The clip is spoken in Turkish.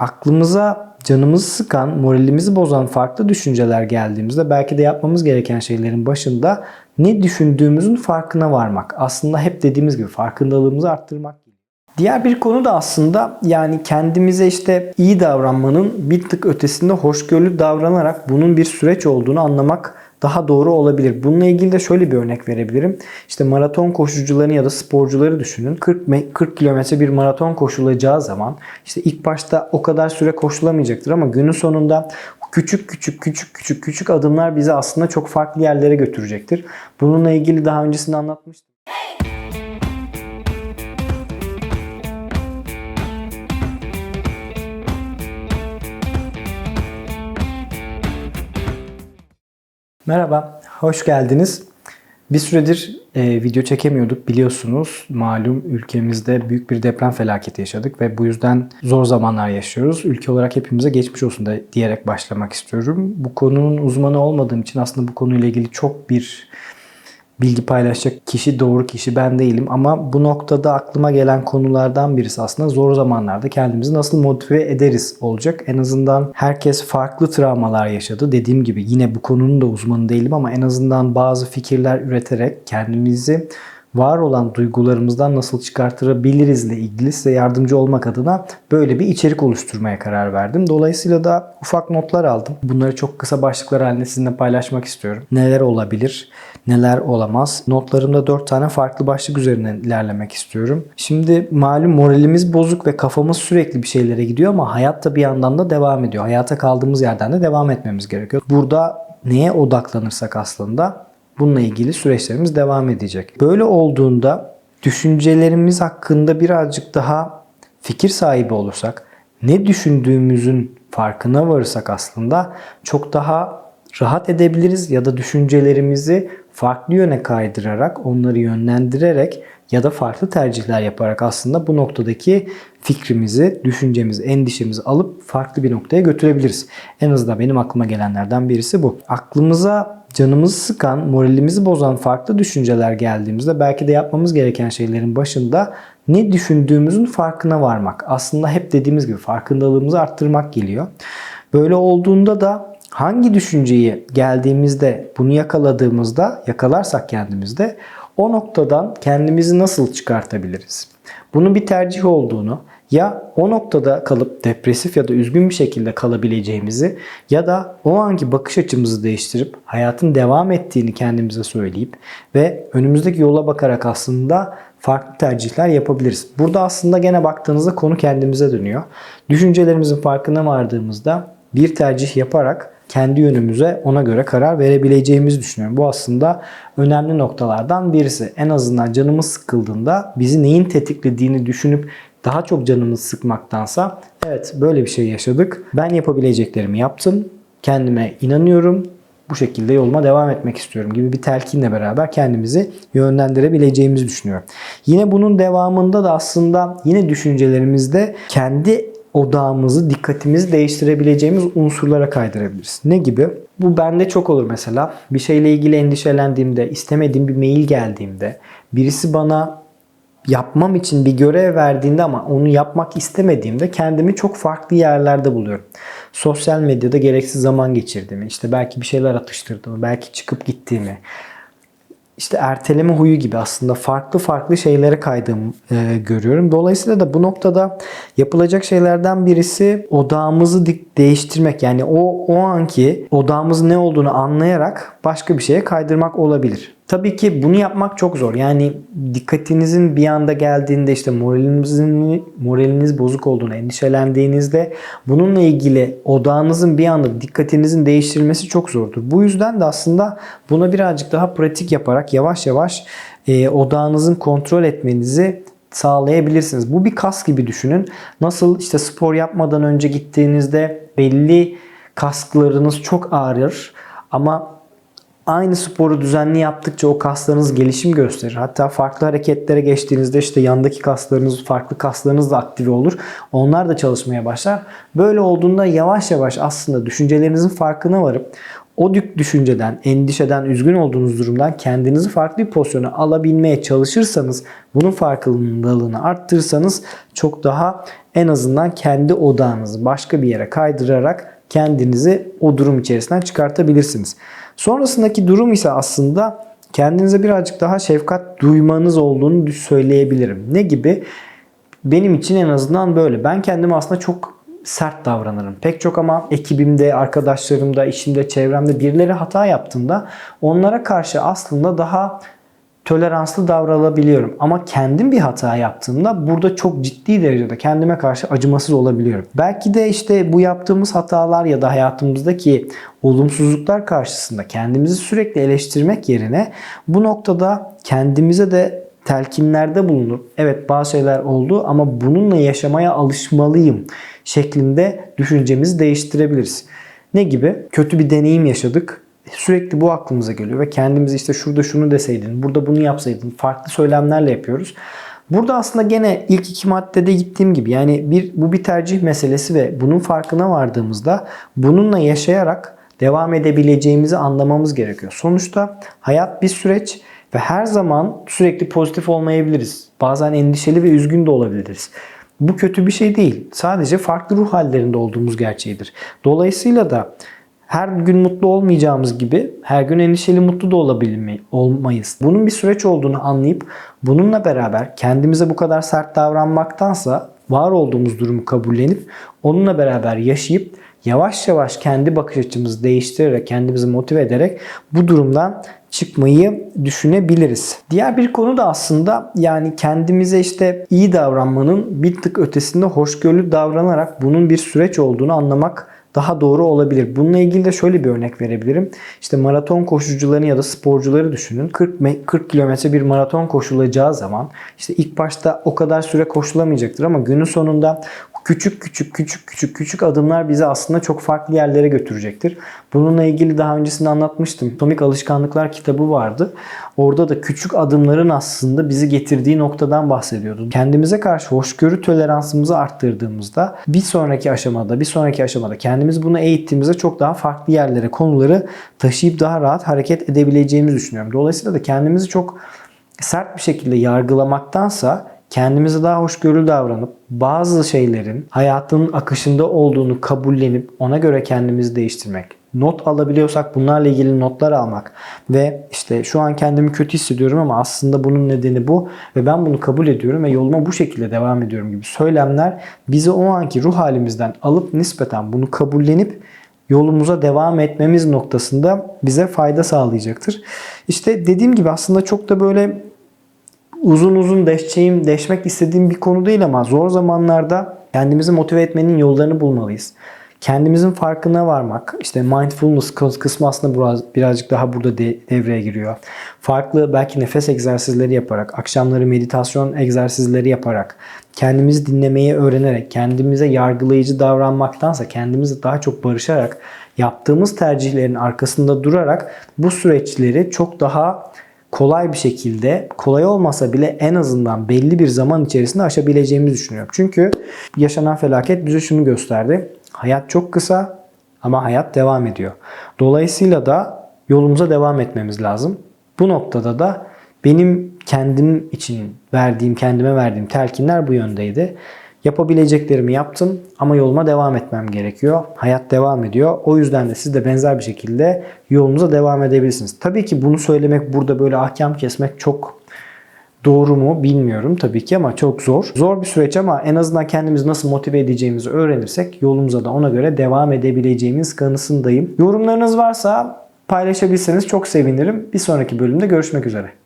aklımıza canımızı sıkan, moralimizi bozan farklı düşünceler geldiğimizde belki de yapmamız gereken şeylerin başında ne düşündüğümüzün farkına varmak. Aslında hep dediğimiz gibi farkındalığımızı arttırmak. Diğer bir konu da aslında yani kendimize işte iyi davranmanın bir tık ötesinde hoşgörülü davranarak bunun bir süreç olduğunu anlamak daha doğru olabilir. Bununla ilgili de şöyle bir örnek verebilirim. İşte maraton koşucularını ya da sporcuları düşünün. 40 me- 40 kilometre bir maraton koşulacağı zaman işte ilk başta o kadar süre koşulamayacaktır ama günün sonunda küçük küçük küçük küçük küçük adımlar bizi aslında çok farklı yerlere götürecektir. Bununla ilgili daha öncesinde anlatmıştım. Merhaba, hoş geldiniz. Bir süredir e, video çekemiyorduk biliyorsunuz. Malum ülkemizde büyük bir deprem felaketi yaşadık ve bu yüzden zor zamanlar yaşıyoruz. Ülke olarak hepimize geçmiş olsun da diyerek başlamak istiyorum. Bu konunun uzmanı olmadığım için aslında bu konuyla ilgili çok bir bilgi paylaşacak kişi doğru kişi ben değilim ama bu noktada aklıma gelen konulardan birisi aslında zor zamanlarda kendimizi nasıl motive ederiz olacak. En azından herkes farklı travmalar yaşadı. Dediğim gibi yine bu konunun da uzmanı değilim ama en azından bazı fikirler üreterek kendimizi var olan duygularımızdan nasıl çıkartabilirizle ilgili size yardımcı olmak adına böyle bir içerik oluşturmaya karar verdim. Dolayısıyla da ufak notlar aldım. Bunları çok kısa başlıklar halinde sizinle paylaşmak istiyorum. Neler olabilir, neler olamaz. Notlarımda 4 tane farklı başlık üzerinden ilerlemek istiyorum. Şimdi malum moralimiz bozuk ve kafamız sürekli bir şeylere gidiyor ama hayat da bir yandan da devam ediyor. Hayata kaldığımız yerden de devam etmemiz gerekiyor. Burada neye odaklanırsak aslında Bununla ilgili süreçlerimiz devam edecek. Böyle olduğunda düşüncelerimiz hakkında birazcık daha fikir sahibi olursak, ne düşündüğümüzün farkına varırsak aslında çok daha rahat edebiliriz ya da düşüncelerimizi farklı yöne kaydırarak, onları yönlendirerek ya da farklı tercihler yaparak aslında bu noktadaki fikrimizi, düşüncemizi, endişemizi alıp farklı bir noktaya götürebiliriz. En azından benim aklıma gelenlerden birisi bu. Aklımıza canımızı sıkan, moralimizi bozan farklı düşünceler geldiğimizde belki de yapmamız gereken şeylerin başında ne düşündüğümüzün farkına varmak. Aslında hep dediğimiz gibi farkındalığımızı arttırmak geliyor. Böyle olduğunda da hangi düşünceyi geldiğimizde bunu yakaladığımızda, yakalarsak kendimizde o noktadan kendimizi nasıl çıkartabiliriz? Bunun bir tercih olduğunu, ya o noktada kalıp depresif ya da üzgün bir şekilde kalabileceğimizi ya da o anki bakış açımızı değiştirip hayatın devam ettiğini kendimize söyleyip ve önümüzdeki yola bakarak aslında farklı tercihler yapabiliriz. Burada aslında gene baktığınızda konu kendimize dönüyor. Düşüncelerimizin farkına vardığımızda bir tercih yaparak kendi yönümüze ona göre karar verebileceğimizi düşünüyorum. Bu aslında önemli noktalardan birisi. En azından canımız sıkıldığında bizi neyin tetiklediğini düşünüp daha çok canımızı sıkmaktansa evet böyle bir şey yaşadık. Ben yapabileceklerimi yaptım. Kendime inanıyorum. Bu şekilde yoluma devam etmek istiyorum gibi bir telkinle beraber kendimizi yönlendirebileceğimizi düşünüyorum. Yine bunun devamında da aslında yine düşüncelerimizde kendi odağımızı, dikkatimizi değiştirebileceğimiz unsurlara kaydırabiliriz. Ne gibi? Bu bende çok olur mesela. Bir şeyle ilgili endişelendiğimde, istemediğim bir mail geldiğimde, birisi bana yapmam için bir görev verdiğinde ama onu yapmak istemediğimde kendimi çok farklı yerlerde buluyorum. Sosyal medyada gereksiz zaman geçirdiğimi, işte belki bir şeyler atıştırdığımı, belki çıkıp gittiğimi, işte erteleme huyu gibi aslında farklı farklı şeylere kaydığımı e, görüyorum. Dolayısıyla da bu noktada yapılacak şeylerden birisi odağımızı değiştirmek. Yani o o anki odağımızın ne olduğunu anlayarak başka bir şeye kaydırmak olabilir. Tabii ki bunu yapmak çok zor. Yani dikkatinizin bir anda geldiğinde işte moralinizin moraliniz bozuk olduğunu endişelendiğinizde bununla ilgili odağınızın bir anda dikkatinizin değiştirilmesi çok zordur. Bu yüzden de aslında buna birazcık daha pratik yaparak yavaş yavaş e, odağınızın kontrol etmenizi sağlayabilirsiniz. Bu bir kas gibi düşünün. Nasıl işte spor yapmadan önce gittiğinizde belli kasklarınız çok ağrır ama aynı sporu düzenli yaptıkça o kaslarınız gelişim gösterir. Hatta farklı hareketlere geçtiğinizde işte yandaki kaslarınız, farklı kaslarınız da aktive olur. Onlar da çalışmaya başlar. Böyle olduğunda yavaş yavaş aslında düşüncelerinizin farkına varıp o düşünceden, endişeden, üzgün olduğunuz durumdan kendinizi farklı bir pozisyona alabilmeye çalışırsanız, bunun farkındalığını arttırırsanız çok daha en azından kendi odağınızı başka bir yere kaydırarak kendinizi o durum içerisinden çıkartabilirsiniz. Sonrasındaki durum ise aslında kendinize birazcık daha şefkat duymanız olduğunu söyleyebilirim. Ne gibi? Benim için en azından böyle. Ben kendime aslında çok sert davranırım. Pek çok ama ekibimde, arkadaşlarımda, işimde, çevremde birileri hata yaptığında onlara karşı aslında daha toleranslı davranabiliyorum. Ama kendim bir hata yaptığımda burada çok ciddi derecede kendime karşı acımasız olabiliyorum. Belki de işte bu yaptığımız hatalar ya da hayatımızdaki olumsuzluklar karşısında kendimizi sürekli eleştirmek yerine bu noktada kendimize de telkinlerde bulunup evet bazı şeyler oldu ama bununla yaşamaya alışmalıyım şeklinde düşüncemizi değiştirebiliriz. Ne gibi? Kötü bir deneyim yaşadık. Sürekli bu aklımıza geliyor ve kendimizi işte şurada şunu deseydin, burada bunu yapsaydın farklı söylemlerle yapıyoruz. Burada aslında gene ilk iki maddede gittiğim gibi yani bir bu bir tercih meselesi ve bunun farkına vardığımızda bununla yaşayarak devam edebileceğimizi anlamamız gerekiyor. Sonuçta hayat bir süreç ve her zaman sürekli pozitif olmayabiliriz. Bazen endişeli ve üzgün de olabiliriz. Bu kötü bir şey değil. Sadece farklı ruh hallerinde olduğumuz gerçeğidir. Dolayısıyla da her gün mutlu olmayacağımız gibi her gün endişeli mutlu da olabilmeyi olmayız. Bunun bir süreç olduğunu anlayıp bununla beraber kendimize bu kadar sert davranmaktansa var olduğumuz durumu kabullenip onunla beraber yaşayıp yavaş yavaş kendi bakış açımızı değiştirerek kendimizi motive ederek bu durumdan çıkmayı düşünebiliriz. Diğer bir konu da aslında yani kendimize işte iyi davranmanın bir tık ötesinde hoşgörülü davranarak bunun bir süreç olduğunu anlamak daha doğru olabilir. Bununla ilgili de şöyle bir örnek verebilirim. İşte maraton koşucularını ya da sporcuları düşünün. 40 40 kilometre bir maraton koşulacağı zaman işte ilk başta o kadar süre koşulamayacaktır ama günün sonunda küçük küçük küçük küçük küçük adımlar bizi aslında çok farklı yerlere götürecektir. Bununla ilgili daha öncesinde anlatmıştım. Atomik Alışkanlıklar kitabı vardı. Orada da küçük adımların aslında bizi getirdiği noktadan bahsediyordu. Kendimize karşı hoşgörü toleransımızı arttırdığımızda bir sonraki aşamada, bir sonraki aşamada kendimiz bunu eğittiğimizde çok daha farklı yerlere, konuları taşıyıp daha rahat hareket edebileceğimizi düşünüyorum. Dolayısıyla da kendimizi çok sert bir şekilde yargılamaktansa kendimize daha hoşgörülü davranıp bazı şeylerin hayatın akışında olduğunu kabullenip ona göre kendimizi değiştirmek. Not alabiliyorsak bunlarla ilgili notlar almak ve işte şu an kendimi kötü hissediyorum ama aslında bunun nedeni bu ve ben bunu kabul ediyorum ve yoluma bu şekilde devam ediyorum gibi söylemler bizi o anki ruh halimizden alıp nispeten bunu kabullenip yolumuza devam etmemiz noktasında bize fayda sağlayacaktır. İşte dediğim gibi aslında çok da böyle uzun uzun deşeceğim, deşmek istediğim bir konu değil ama zor zamanlarda kendimizi motive etmenin yollarını bulmalıyız. Kendimizin farkına varmak, işte mindfulness kısmı aslında biraz, birazcık daha burada de, devreye giriyor. Farklı belki nefes egzersizleri yaparak, akşamları meditasyon egzersizleri yaparak, kendimizi dinlemeyi öğrenerek, kendimize yargılayıcı davranmaktansa kendimizi daha çok barışarak, yaptığımız tercihlerin arkasında durarak bu süreçleri çok daha kolay bir şekilde, kolay olmasa bile en azından belli bir zaman içerisinde aşabileceğimizi düşünüyorum. Çünkü yaşanan felaket bize şunu gösterdi. Hayat çok kısa ama hayat devam ediyor. Dolayısıyla da yolumuza devam etmemiz lazım. Bu noktada da benim kendim için verdiğim, kendime verdiğim telkinler bu yöndeydi. Yapabileceklerimi yaptım ama yoluma devam etmem gerekiyor. Hayat devam ediyor. O yüzden de siz de benzer bir şekilde yolunuza devam edebilirsiniz. Tabii ki bunu söylemek, burada böyle ahkam kesmek çok doğru mu bilmiyorum tabii ki ama çok zor. Zor bir süreç ama en azından kendimizi nasıl motive edeceğimizi öğrenirsek yolumuza da ona göre devam edebileceğimiz kanısındayım. Yorumlarınız varsa paylaşabilirseniz çok sevinirim. Bir sonraki bölümde görüşmek üzere.